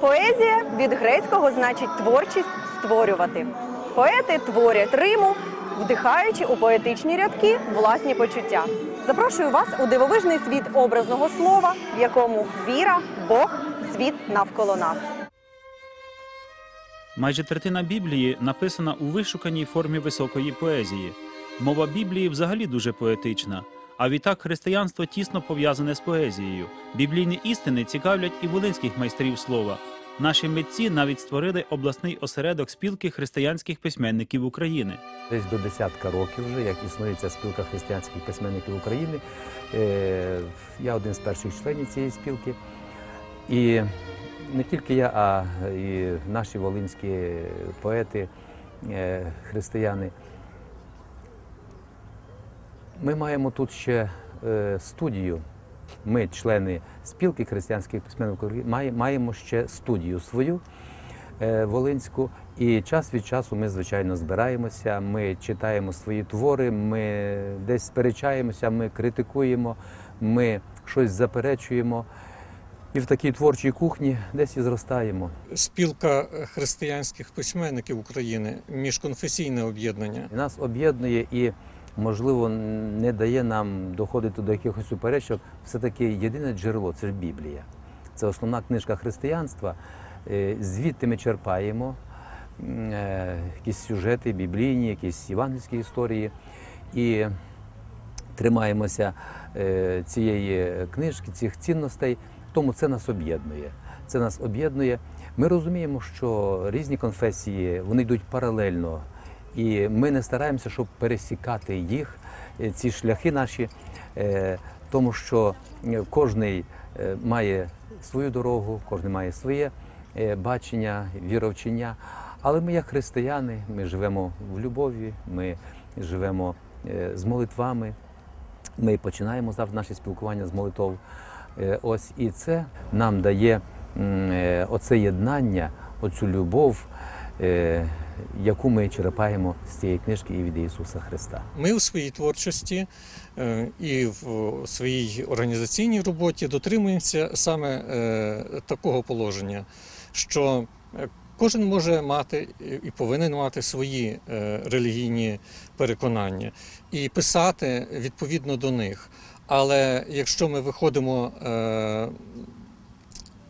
Поезія від грецького значить творчість створювати. Поети творять риму, вдихаючи у поетичні рядки власні почуття. Запрошую вас у дивовижний світ образного слова, в якому віра, Бог, світ навколо нас. Майже третина Біблії написана у вишуканій формі високої поезії. Мова Біблії взагалі дуже поетична. А відтак християнство тісно пов'язане з поезією. Біблійні істини цікавлять і волинських майстрів слова. Наші митці навіть створили обласний осередок спілки християнських письменників України. Десь до десятка років вже, як існує ця спілка християнських письменників України. Е, Я один з перших членів цієї спілки. І не тільки я, а і наші волинські поети, е, християни. Ми маємо тут ще е, студію. Ми, члени спілки християнських письменників маємо ще студію свою е, волинську. І час від часу ми, звичайно, збираємося, ми читаємо свої твори, ми десь сперечаємося, ми критикуємо, ми щось заперечуємо. І в такій творчій кухні десь і зростаємо. Спілка християнських письменників України міжконфесійне об'єднання. Нас об'єднує і, можливо, не дає нам доходити до якихось суперечок. Все-таки єдине джерело це ж Біблія. Це основна книжка християнства. Е, Звідти ми черпаємо е, якісь сюжети біблійні, якісь євангельські історії. І тримаємося е, цієї книжки, цих цінностей, тому це нас об'єднує. Це нас об'єднує. Ми розуміємо, що різні конфесії вони йдуть паралельно, і ми не стараємося, щоб пересікати їх, е, ці шляхи наші, е, тому що е, е, має свою дорогу, кожен має своє бачення, віровчення. Але ми, як християни, ми живемо в любові, ми живемо з молитвами. Ми починаємо завжди наше спілкування з молитов. Ось і це нам дає оце єднання, оцю любов, яку ми черпаємо з цієї книжки і від Ісуса Христа. Ми у своїй творчості е, і в своїй організаційній роботі дотримуємося саме е, такого положення, що е, кожен може мати і повинен мати свої е, релігійні переконання і писати відповідно до них. Але якщо ми виходимо е,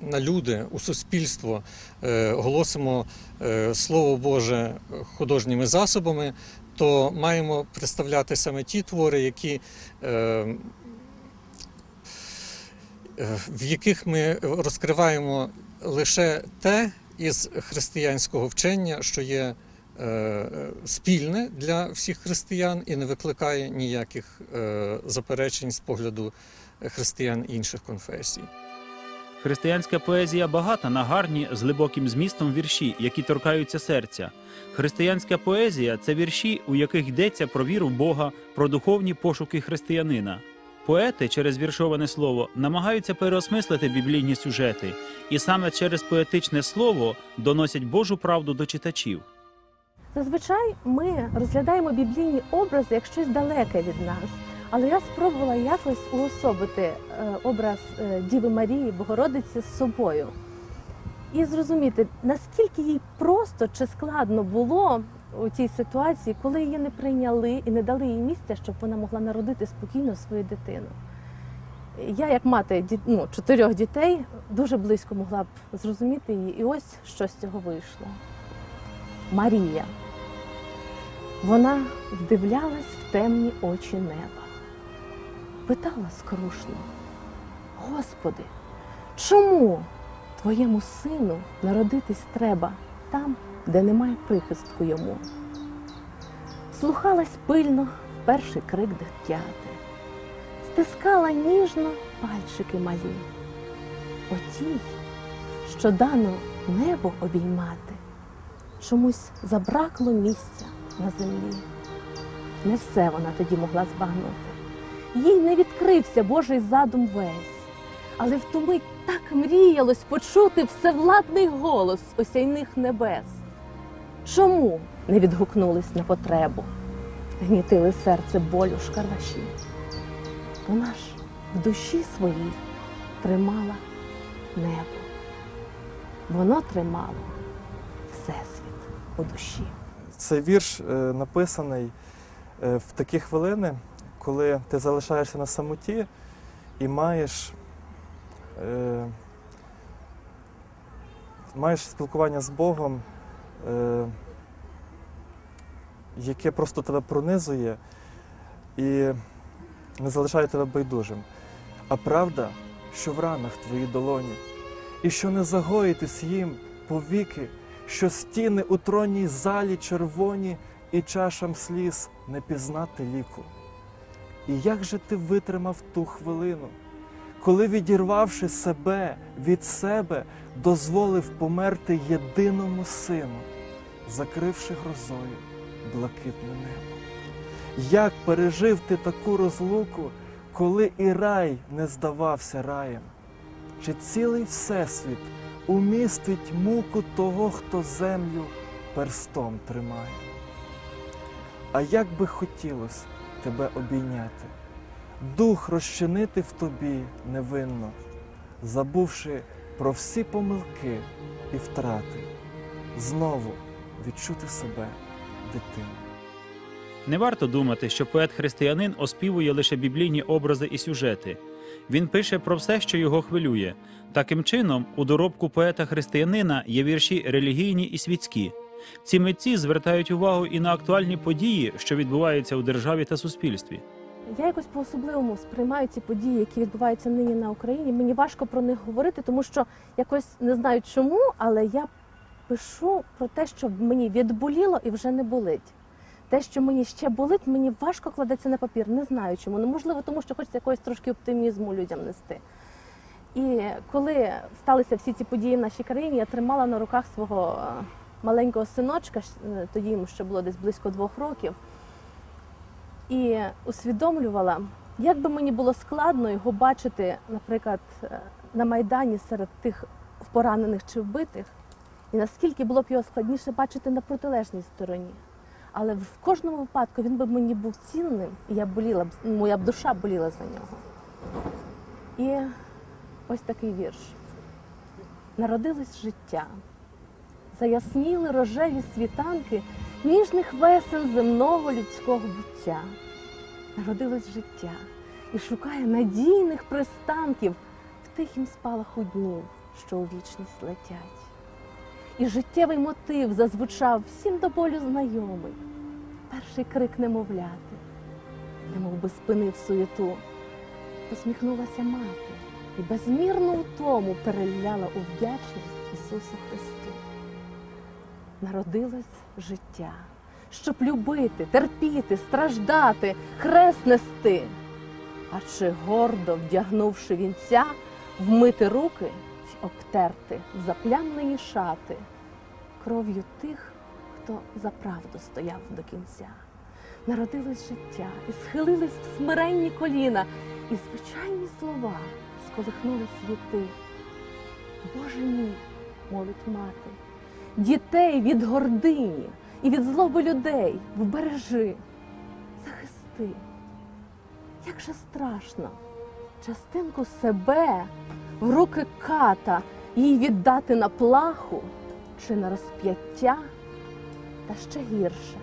на люди у суспільство, е, голосимо е, Слово Боже художніми засобами, то маємо представляти саме ті твори, які, е, в яких ми розкриваємо лише те із християнського вчення, що є спільне для всіх християн і не викликає ніяких заперечень з погляду християн інших конфесій. Християнська поезія багата на гарні з глибоким змістом вірші, які торкаються серця. Християнська поезія це вірші, у яких йдеться про віру в Бога, про духовні пошуки християнина. Поети через віршоване слово намагаються переосмислити біблійні сюжети, і саме через поетичне слово доносять Божу правду до читачів. Зазвичай ми розглядаємо біблійні образи як щось далеке від нас. Але я спробувала якось уособити е, образ е, Діви Марії, Богородиці з собою і зрозуміти, наскільки їй просто чи складно було у цій ситуації, коли її не прийняли і не дали їй місця, щоб вона могла народити спокійно свою дитину. Я, як мати ну, чотирьох дітей, дуже близько могла б зрозуміти її, і ось що з цього вийшло. Марія. Вона вдивлялась в темні очі неба, питала скрушно: Господи, чому твоєму сину народитись треба там, де немає прихистку йому? Слухалась пильно в перший крик дитяти, стискала ніжно пальчики малі. Отій, що дано небо обіймати, чомусь забракло місця на землі. Не все вона тоді могла збагнути. Їй не відкрився Божий задум весь, але в ту мить так мріялось почути всевладний голос осяйних небес. Чому не відгукнулись на потребу, гнітили серце болю шкарлаші? Вона ж в душі своїй тримала небо. воно тримало всесвіт у душі. Цей вірш е, написаний е, в такі хвилини, коли ти залишаєшся на самоті і маєш, е, маєш спілкування з Богом, е, яке просто тебе пронизує і не залишає тебе байдужим. А правда, що в ранах твої долоні, і що не загоїтись їм повіки, що стіни у тронній залі червоні, і чашам сліз не пізнати ліку. І як же ти витримав ту хвилину, коли, відірвавши себе від себе, дозволив померти єдиному сину, закривши грозою блакитне небо? Як пережив ти таку розлуку, коли і рай не здавався раєм? Чи цілий всесвіт умістить муку того, хто землю перстом тримає? А як би хотілося тебе обійняти, дух розчинити в тобі невинно, забувши про всі помилки і втрати, знову відчути себе дитиною. Не варто думати, що поет-християнин оспівує лише біблійні образи і сюжети. Він пише про все, що його хвилює. Таким чином, у доробку поета-християнина є вірші релігійні і світські. Ці митці звертають увагу і на актуальні події, що відбуваються у державі та суспільстві. Я якось по-особливому сприймаю ці події, які відбуваються нині на Україні. Мені важко про них говорити, тому що якось не знаю чому, але я пишу про те, що мені відболіло і вже не болить. Те, що мені ще болить, мені важко кладеться на папір. Не знаю чому. Ну можливо, тому що хочеться якогось трошки оптимізму людям нести. І коли сталися всі ці події в нашій країні, я тримала на руках свого е, маленького синочка, е, тоді йому ще було десь близько двох років і усвідомлювала, як би мені було складно його бачити, наприклад, е, на Майдані серед тих поранених чи вбитих, і наскільки було б його складніше бачити на протилежній стороні. Але в кожному випадку він би мені був цінним, і я боліла б, моя б душа боліла за нього. І ось такий вірш. Народилось життя, заясніли рожеві світанки ніжних весен земного людського буття. Народилось життя і шукає надійних пристанків в тихім спалаху днів, що у вічність летять. І життєвий мотив зазвучав всім до болю знайомий. Перший крик немовляти, немов би спинив суєту. Посміхнулася мати і безмірну утому переляла у вдячність Ісусу Христу. Народилось життя, щоб любити, терпіти, страждати, хрест нести. А чи гордо вдягнувши вінця, вмити руки й обтерти заплямлені шати кров'ю тих, хто за правду стояв до кінця. Народилось життя і схилились в смиренні коліна, і звичайні слова сколихнули світи. Боже мій, молить мати, дітей від гордині і від злоби людей вбережи, захисти. Як же страшно частинку себе в руки ката їй віддати на плаху чи на розп'яття, та ще гірше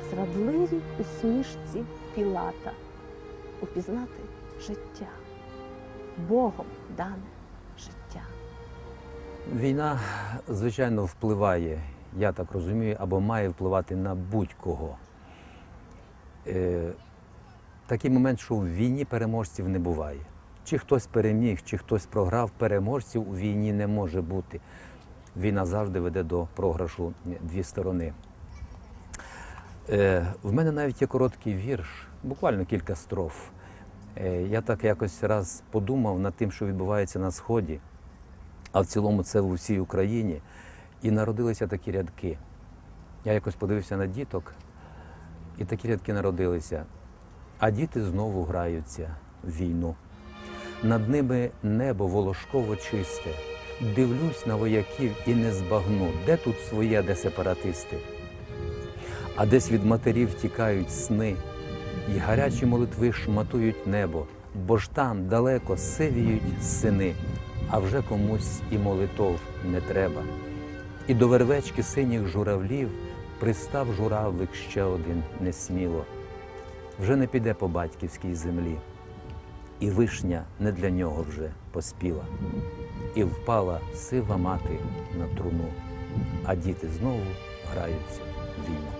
в зрадливій усмішці Пілата упізнати життя, Богом дане. Війна, звичайно, впливає, я так розумію, або має впливати на будь-кого. Е, такий момент, що в війні переможців не буває. Чи хтось переміг, чи хтось програв, переможців у війні не може бути. Війна завжди веде до програшу дві сторони. Е, в мене навіть є короткий вірш, буквально кілька строф. Е, я так якось раз подумав над тим, що відбувається на Сході, а в цілому це в усій Україні. І народилися такі рядки. Я якось подивився на діток, і такі рядки народилися. А діти знову граються в війну. Над ними небо волошково чисте. Дивлюсь на вояків і не збагну, де тут своє, де сепаратисти. А десь від матерів тікають сни, і гарячі молитви шматують небо, бо ж там далеко сивіють сини, а вже комусь і молитов не треба. І до вервечки синіх журавлів пристав журавлик ще один несміло. Вже не піде по батьківській землі, і вишня не для нього вже поспіла, і впала сива мати на труну, а діти знову граються в війну.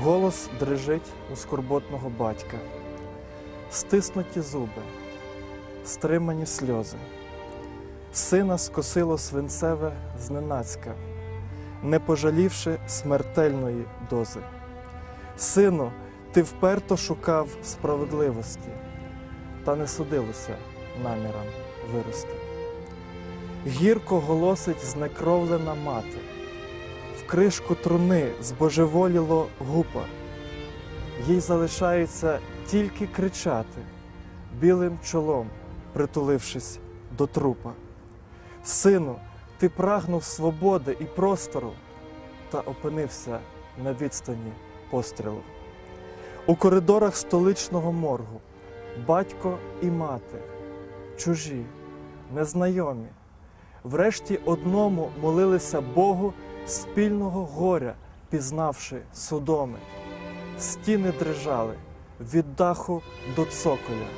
Голос дрижить у скорботного батька, стиснуті зуби, стримані сльози. Сина скосило свинцеве зненацька, не пожалівши смертельної дози. Сину, ти вперто шукав справедливості, та не судилося намірам вирости. Гірко голосить знекровлена мати в кришку труни збожеволіло гупа. Їй залишається тільки кричати, білим чолом притулившись до трупа. Сину, ти прагнув свободи і простору, та опинився на відстані пострілу. У коридорах столичного моргу батько і мати, чужі, незнайомі, врешті одному молилися Богу спільного горя, пізнавши судоми. Стіни дрижали від даху до цоколя.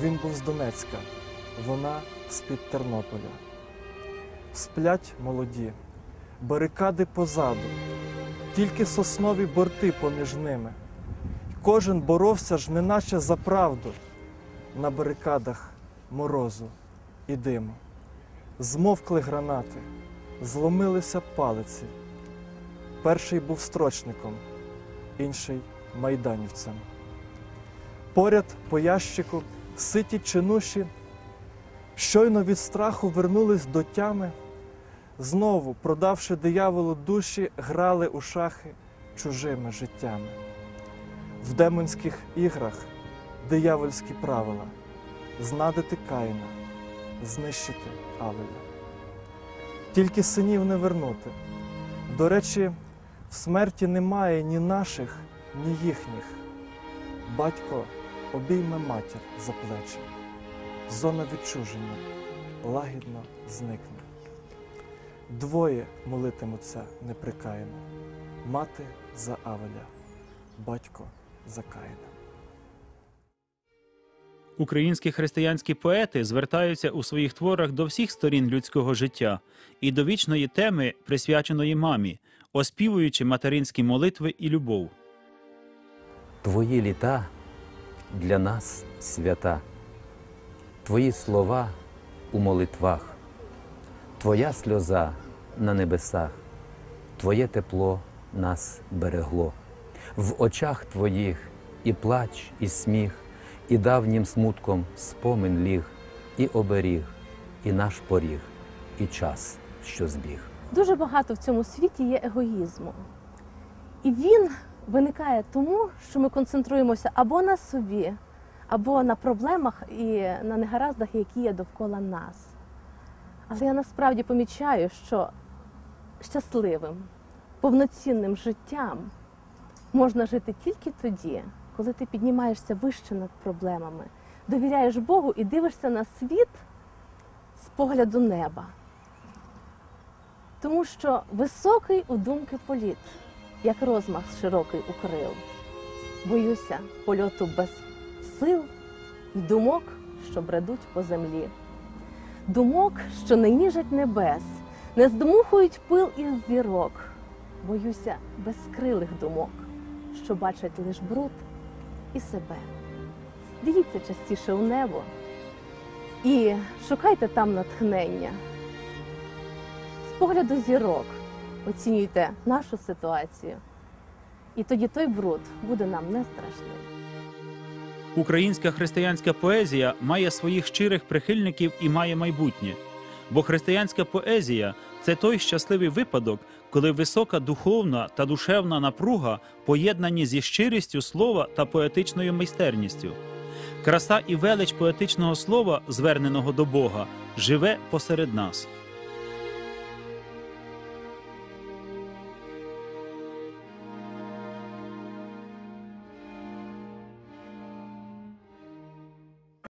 Він був з Донецька, вона з-під Тернополя. Сплять молоді, барикади позаду, тільки соснові борти поміж ними. Кожен боровся ж неначе за правду на барикадах морозу і диму. Змовкли гранати, зломилися палиці. Перший був строчником, інший майданівцем. Поряд по ящику ситі чинуші, щойно від страху вернулись до тями, знову, продавши дияволу душі, грали у шахи чужими життями. В демонських іграх диявольські правила знадити Каїна, знищити Авеля. Тільки синів не вернути. До речі, в смерті немає ні наших, ні їхніх. Батько обійме матір за плечі. Зона відчуження лагідно зникне. Двоє молитимуться неприкаяно. Мати за Авеля, батько за Каїна. Українські християнські поети звертаються у своїх творах до всіх сторін людського життя і до вічної теми, присвяченої мамі, оспівуючи материнські молитви і любов. Твої літа для нас свята, Твої слова у молитвах, Твоя сльоза на небесах, Твоє тепло нас берегло. В очах Твоїх і плач, і сміх, і давнім смутком спомин ліг, і оберіг, і наш поріг, і час, що збіг. Дуже багато в цьому світі є егоїзму. І він виникає тому, що ми концентруємося або на собі, або на проблемах і на негараздах, які є довкола нас. Але я насправді помічаю, що щасливим, повноцінним життям можна жити тільки тоді, коли ти піднімаєшся вище над проблемами, довіряєш Богу і дивишся на світ з погляду неба. Тому що високий у думки політ, як розмах широкий у крил. Боюся польоту без сил і думок, що бредуть по землі. Думок, що не ніжать небес, не здмухують пил із зірок. Боюся безкрилих думок, що бачать лиш бруд і себе. Дивіться частіше у небо і шукайте там натхнення з погляду зірок оцінюйте нашу ситуацію, і тоді той бруд буде нам не страшний. Українська християнська поезія має своїх щирих прихильників і має майбутнє. Бо християнська поезія це той щасливий випадок, коли висока духовна та душевна напруга поєднані зі щирістю слова та поетичною майстерністю. Краса і велич поетичного слова, зверненого до Бога, живе посеред нас.